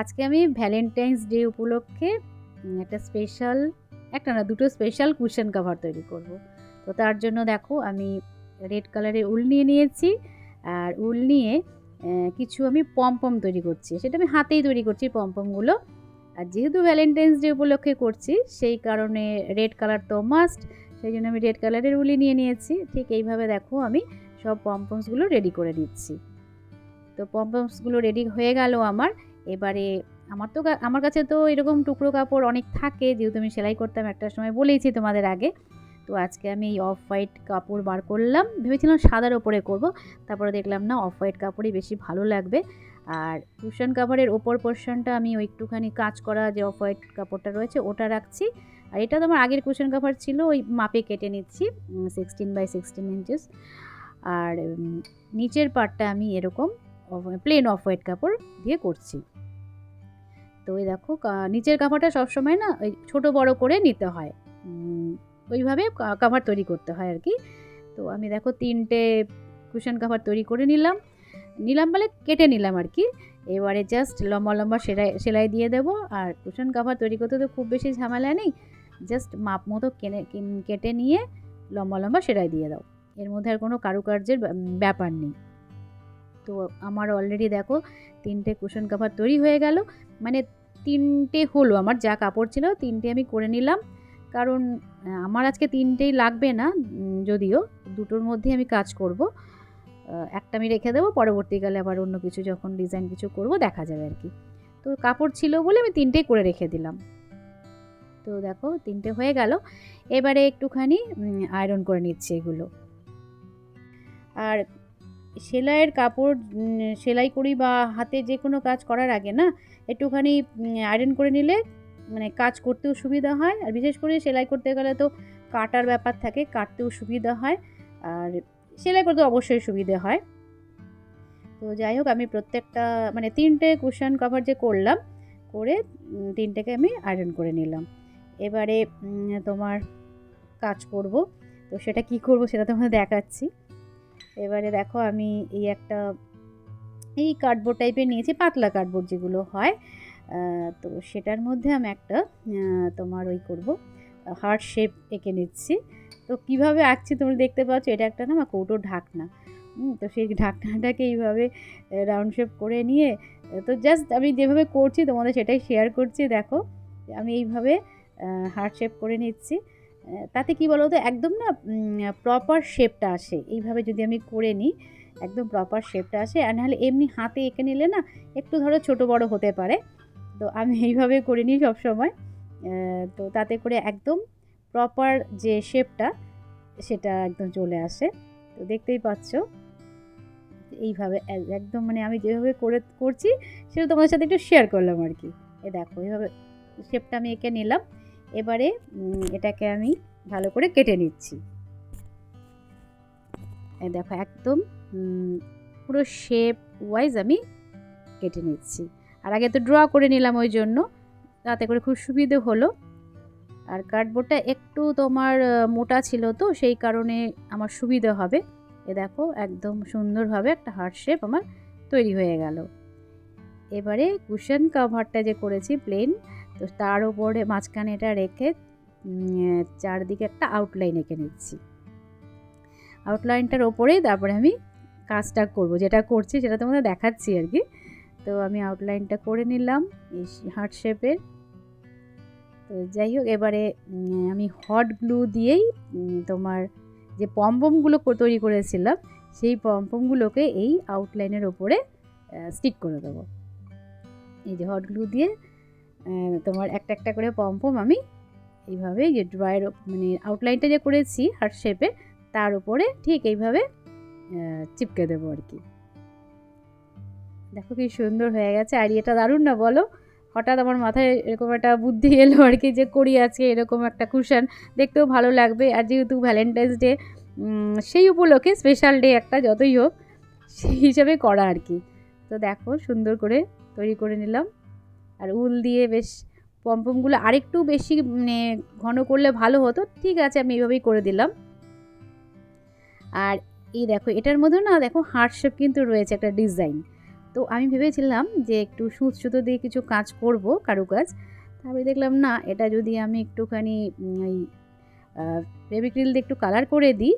আজকে আমি Valentine's day উপলক্ষে একটা স্পেশাল একটা না, দুটো স্পেশাল কুশন কভার তৈরি করব। তো তার জন্য দেখো, আমি রেড কালারের উল নিয়ে নিয়েছি। আর উল নিয়ে কিছু আমি পমপম তৈরি করছি। সেটা আমি হাতেই তৈরি করছি পমপমগুলো আর যেহেতু ভ্যালেন্টাইন্স ডে উপলক্ষে করছি, সেই কারণে রেড কালার তো মাস্ট সেই জন্য আমি রেড কালারের উলি নিয়ে নিয়েছি। ঠিক এইভাবে দেখো, আমি সব পমপমসগুলো রেডি করে নিচ্ছি। তো পমপমসগুলো রেডি হয়ে গেল আমার। এবারে আমার তো আমার কাছে তো এরকম টুকরো কাপড় অনেক থাকে, যেহেতু আমি সেলাই করতাম একটা সময় বলেইছি তোমাদের আগে। তো আজকে আমি এই অফ হোয়াইট কাপড় বার করলাম, ভেবেছিলাম সাদার ওপরে করব, তারপরে দেখলাম না অফ হোয়াইট কাপড়ই বেশি ভালো লাগবে। আর কুশন কাভারের ওপর পোর্শনটা আমি ওই একটুখানি কাজ করা যে অফ হোয়াইট কাপড়টা রয়েছে, ওটা রাখছি। আর এটা তো আমার আগের কুশন কাভার ছিল, ওই মাপে কেটে নিচ্ছি সিক্সটিন বাই সিক্সটিন ইঞ্চেস আর নিচের পার্টটা আমি এরকম প্লেন অফ হোয়াইট কাপড় দিয়ে করছি। তো ওই দেখো নিচের কাভারটা সবসময় না ওই ছোটো বড় করে নিতে হয়। ওইভাবে কাভার তৈরি করতে হয় আর কি। তো আমি দেখো তিনটে কুশন কাভার তৈরি করে নিলাম। নিলাম বলে কেটে নিলাম আর কি। এবারে জাস্ট লম্বা লম্বা সেলাই সেলাই দিয়ে দেবো। আর কুশন কাভার তৈরি করতে তো খুব বেশি ঝামেলা নেই। জাস্ট মাপ মতো কেনে, কেটে নিয়ে লম্বা লম্বা সেলাই দিয়ে দাও। এর মধ্যে আর কোনো কারুকার্যের ব্যা- ব্যাপার নেই। তো আমার অলরেডি দেখো তিনটে কুশন কাভার তৈরি হয়ে গেল। মানে তিনটে হলো আমার, যা কাপড় ছিল তিনটে আমি করে নিলাম। কারণ আমার আজকে তিনটেই লাগবে না যদিও দুটোর মধ্যেই আমি কাজ করব। একটা আমি রেখে দেবো, পরবর্তীকালে আবার অন্য কিছু যখন ডিজাইন কিছু করব, দেখা যাবে আর কি। তো কাপড় ছিল বলে আমি তিনটেই করে রেখে দিলাম। তো দেখো তিনটে হয়ে গেল। এবারে একটুখানি আয়রন করে নিচ্ছি এগুলো। আর সেলাইয়ের কাপড় সেলাই করি বা হাতে যে কোনো কাজ করার আগে না, একটুখানি আয়রন করে নিলে মানে কাজ করতেও সুবিধা হয়। আর বিশেষ করে সেলাই করতে গেলে তো কাটার ব্যাপার থাকে, কাটতেও সুবিধা হয়। আর সেলাই করতে অবশ্যই সুবিধে হয়। তো যাই হোক, আমি প্রত্যেকটা মানে তিনটে কুশন কভার যে করলাম, করে তিনটেকে আমি আয়রন করে নিলাম। এবারে তোমার কাজ করব। তো সেটা কি করব সেটা তোমাদের দেখাচ্ছি। এবারে দেখো আমি এই একটা, এই কার্ডবোর্ড টাইপের নিয়েছি, পাতলা কার্ডবোর্ড যেগুলো হয়। তো সেটার মধ্যে আমি একটা তোমার ওই করব হার্ট শেপ এঁকে নিচ্ছি। তো কীভাবে আঁকছি তোমরা দেখতে পাচ্ছ, এটা একটা না কৌটোর ঢাকনা। তো সেই ঢাকনাটাকে এইভাবে রাউন্ড শেপ করে নিয়ে তো জাস্ট আমি যেভাবে করছি তোমাদের সেটাই শেয়ার করছি, দেখো। আমি এইভাবে হার্ট শেপ করে নিচ্ছি। তাতে কি বলো তো একদম না প্রপার শেপটা আসে। এইভাবে যদি আমি করে নিই, একদম প্রপার শেপটা আসে। আর নাহলে এমনি হাতে এঁকে নিলে না, একটু ধরো ছোট বড় হতে পারে। তো আমি এইভাবে করে নিই সবসময়। তো তাতে করে একদম প্রপার যে শেপটা সেটা একদম চলে আসে। তো দেখতেই পাচ্ছ। এইভাবে একদম মানে আমি যেভাবে করে, করছি, সেটা তোমাদের সাথে একটু শেয়ার করলাম আর কি। এ দেখো, এইভাবে শেপটা আমি এঁকে নিলাম। এবারে এটাকে আমি ভালো করে কেটে নিচ্ছি। দেখো, একদম পুরো শেপ ওয়াইজ আমি কেটে নিচ্ছি। আর আগে তো ড্র করে নিলাম ওই জন্য, তাতে করে খুব সুবিধে হলো। আর কার্ডবোর্ডটা একটু তোমার মোটা ছিল তো, সেই কারণে আমার সুবিধে হবে। এ দেখো, একদম সুন্দরভাবে একটা হার্ট শেপ আমার তৈরি হয়ে গেল। এবারে কুশন কাভারটা যে করেছি প্লেন তো তার উপরে মাঝখানে এটা রেখে চারদিকে একটা আউটলাইন এঁকে নিচ্ছি। আউটলাইনটার ওপরেই তারপরে আমি কাজটা করব। যেটা করছি সেটা তোমাদের দেখাচ্ছি আর কি। তো আমি আউটলাইনটা করে নিলাম এই হার্ট শেপের তো যাই হোক, এবারে আমি হট গ্লু দিয়েই তোমার যে পম্পমগুলো তৈরি করেছিলাম, সেই পম্পমগুলোকে এই আউটলাইনের ওপরে স্টিক করে দেবো। এই যে হট গ্লু দিয়ে তোমার একটা একটা করে পম্পম আমি এইভাবে যে ড্রয়ের মানে আউটলাইনটা যে করেছি হার্ট শেপে তার উপরে ঠিক এইভাবে চিপকে দেবো আর কি। দেখো কি সুন্দর হয়ে গেছে। আর এটা দারুণ না বলো? হঠাৎ আমার মাথায় এরকম একটা বুদ্ধি এলো আর কি যে করি আজকে এরকম একটা কুশন দেখতেও ভালো লাগবে। আর যেহেতু ভ্যালেন্টাইন্স ডে সেই উপলক্ষে স্পেশাল ডে একটা যতই হোক, সেই হিসাবে করা আর কি। তো দেখো সুন্দর করে তৈরি করে নিলাম। আর উল দিয়ে বেশ পম্পমগুলো আরেকটু বেশি মানে ঘন করলে ভালো হতো। ঠিক আছে, আমি এইভাবেই করে দিলাম। আর এই দেখো, এটার মধ্যে না দেখো হার্ট শেপ কিন্তু রয়েছে একটা ডিজাইন। তো তো আমি ভেবেছিলাম যে একটু সুচ সুতো দিয়ে কিছু কাজ করব, কারুকাজ। তারপরে দেখলাম না, এটা যদি আমি একটুখানি ওই ফেবিক্রিল দিয়ে একটু কালার করে দিই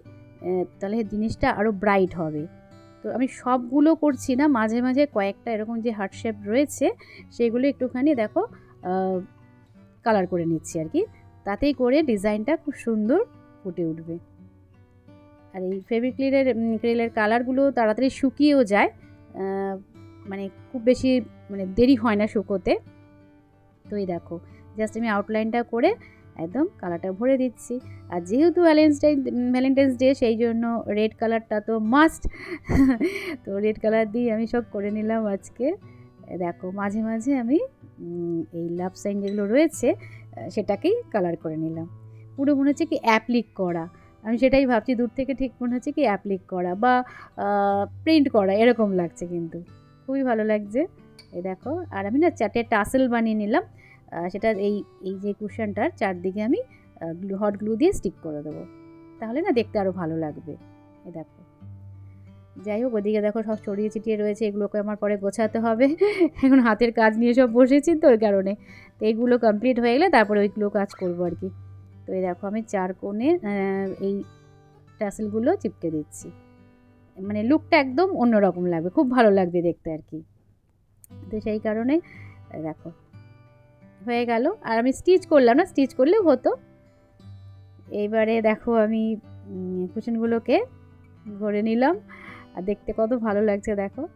তাহলে জিনিসটা আরও ব্রাইট হবে। তো আমি সবগুলো করছি না, মাঝে মাঝে কয়েকটা এরকম যে হার্ট শেপ রয়েছে, সেগুলো একটুখানি দেখো কালার করে নিচ্ছি আর কি। তাতেই করে ডিজাইনটা খুব সুন্দর ফুটে উঠবে। আর এই ফেবিক্রিলের ক্রিলের কালারগুলো তাড়াতাড়ি শুকিয়েও যায় মানে খুব বেশি মানে দেরি হয় না শুকোতে। তো এই দেখো জাস্ট আমি আউটলাইনটা করে একদম কালারটা ভরে দিচ্ছি। আর যেহেতু ভ্যালেন্টাইন ভ্যালেন্টাইন্স ডে সেই জন্য রেড কালারটা তো মাস্ট তো রেড কালার দিয়ে আমি সব করে নিলাম আজকে। দেখো, মাঝে মাঝে আমি এই লাভ সাইন যেগুলো রয়েছে সেটাকেই কালার করে নিলাম। পুরো মনে হচ্ছে কি অ্যাপ্লিক করা। আমি সেটাই ভাবছি, দূর থেকে ঠিক মনে হচ্ছে কি অ্যাপ্লিক করা বা প্রিন্ট করা, এরকম লাগছে কিন্তু। খুবই ভালো লাগছে। এই দেখো, আর আমি না চারটে টাসেল বানিয়ে নিলাম। আহ, সেটা এই এই যে কুশনটার চারদিকে আমি হট গ্লু দিয়ে স্টিক করে দেবো। তাহলে না দেখতে আরও ভালো লাগবে। এ দেখো। যাই হোক ওদিকে দেখো সব ছড়িয়ে ছিটিয়ে রয়েছে এগুলোকে আমার পরে গোছাতে হবে। এখন হাতের কাজ নিয়ে সব বসেছি তো ওই কারণে। তো এইগুলো কমপ্লিট হয়ে গেলে তারপরে ওইগুলো কাজ করব আর কি। তো এই দেখো আমি চার কোণে এই টাসেলগুলো চিপকে দিচ্ছি। মানে লুকটা একদম অন্যরকম লাগবে খুব ভালো লাগবে দেখতে আর কি। তো সেই কারণে দেখো। হয়ে গেল। আর আমি স্টিচ করলাম না স্টিচ করলেও হতো। এইবারে দেখো আমি কুশনগুলোকে ভরে নিলাম। আর দেখতে কত ভালো লাগছে, দেখো।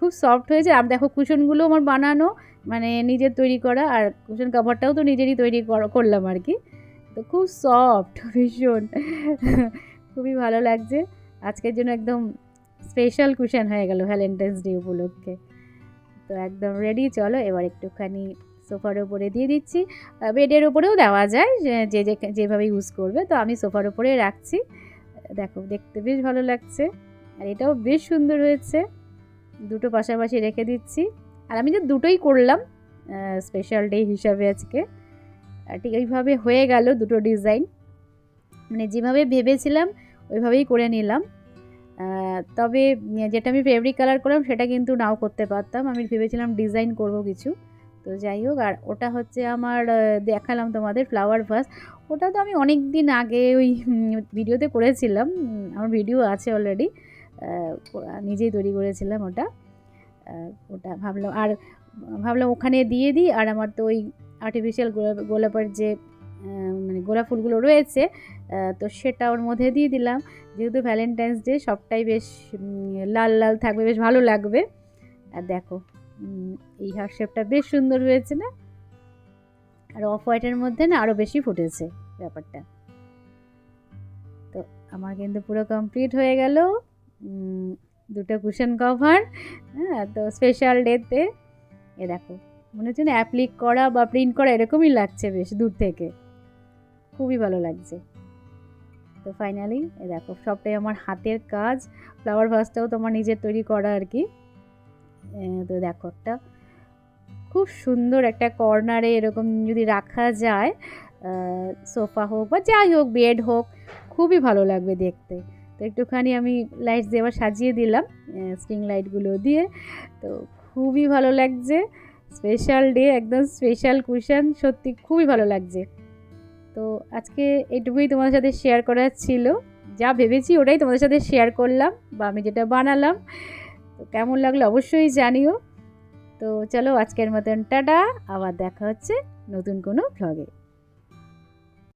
খুব সফট হয়েছে। আর দেখো কুশনগুলো আমার বানানো মানে নিজের তৈরি করা, আর কুশন কাভারটাও তো নিজেরই তৈরি কর- করলাম আর কি। তো খুব সফট ভীষণ। খুবই ভালো লাগছে। আজকের জন্য একদম স্পেশাল কুশন হয়ে গেল ভ্যালেন্টাইন্স ডে উপলক্ষে। তো একদম রেডি চলো এবার একটুখানি সোফার ওপরে দিয়ে দিচ্ছি। বেডের ওপরেও দেওয়া যায়, যে- যেভাবে ইউজ করবে। তো আমি সোফার ওপরে রাখছি। দেখো, দেখতে বেশ ভালো লাগছে। আর এটাও বেশ সুন্দর হয়েছে। দুটো পাশাপাশি রেখে দিচ্ছি। আর আমি যে দুটোই করলাম স্পেশাল ডে হিসাবে আজকে ঠিক এইভাবে হয়ে গেল দুটো ডিজাইন মানে যেভাবে ভেবেছিলাম, ওইভাবেই করে নিলাম। তবে, যেটা আমি ফেব্রিক কালার করলাম, সেটা কিন্তু নাও করতে পারতাম। আমি ভেবেছিলাম ডিজাইন করব কিছু। তো যাই হোক, আর ওটা হচ্ছে আমার দেখালাম তোমাদের ফ্লাওয়ার ভাস ওটা তো আমি অনেক দিন আগে ওই ভিডিওতে করেছিলাম আমার ভিডিও আছে অলরেডি নিজেই তৈরি করেছিলাম ওটা ওটা ভাবলাম, আর ভাবলাম ওখানে দিয়ে দিই, আর আমার তো ওই আর্টিফিশিয়াল গোলাপের যে মানে গোলাপ ফুলগুলো রয়েছে তো সেটা ওর মধ্যে দিয়ে দিলাম। যেহেতু ভ্যালেন্টাইন্স ডে সবটাই বেশ লাল লাল থাকবে, বেশ ভালো লাগবে। আর দেখো এই হার্ট শেপটা বেশ সুন্দর হয়েছে না? আর অফ হোয়াইটের মধ্যে না আরও বেশি ফুটেছে ব্যাপারটা। তো আমার কিন্তু পুরো কমপ্লিট হয়ে গেল। দুটো কুশন কভার হ্যাঁ তো স্পেশাল ডেতে এ দেখো, মনে হচ্ছে না অ্যাপ্লিক করা বা প্রিন্ট করা এরকমই লাগছে বেশ দূর থেকে। খুবই ভালো লাগছে। তো ফাইনালি এ দেখো, সবটাই আমার হাতের কাজ। ফ্লাওয়ার ভাসটাও তোমার নিজের তৈরি করা আর কি। তো দেখো একটা খুব সুন্দর একটা কর্নারে এরকম যদি রাখা যায় সোফা হোক বা যাই হোক বেড হোক, খুবই ভালো লাগবে দেখতে। তো একটুখানি আমি লাইট দিয়ে আবার সাজিয়ে দিলাম স্ট্রিং লাইটগুলো দিয়ে। তো খুবই ভালো লাগছে স্পেশাল ডে একদম স্পেশাল কুশন সত্যি খুবই ভালো লাগছে। তো আজকে এটুকুই তোমাদের সাথে শেয়ার করার ছিল, যা ভেবেছি ওটাই তোমাদের সাথে শেয়ার করলাম বা আমি যেটা বানালাম। তো কেমন লাগল অবশ্যই জানিও। তো চলো আজকের মতন টাটা, আবার দেখা হচ্ছে নতুন কোনো ভ্লগে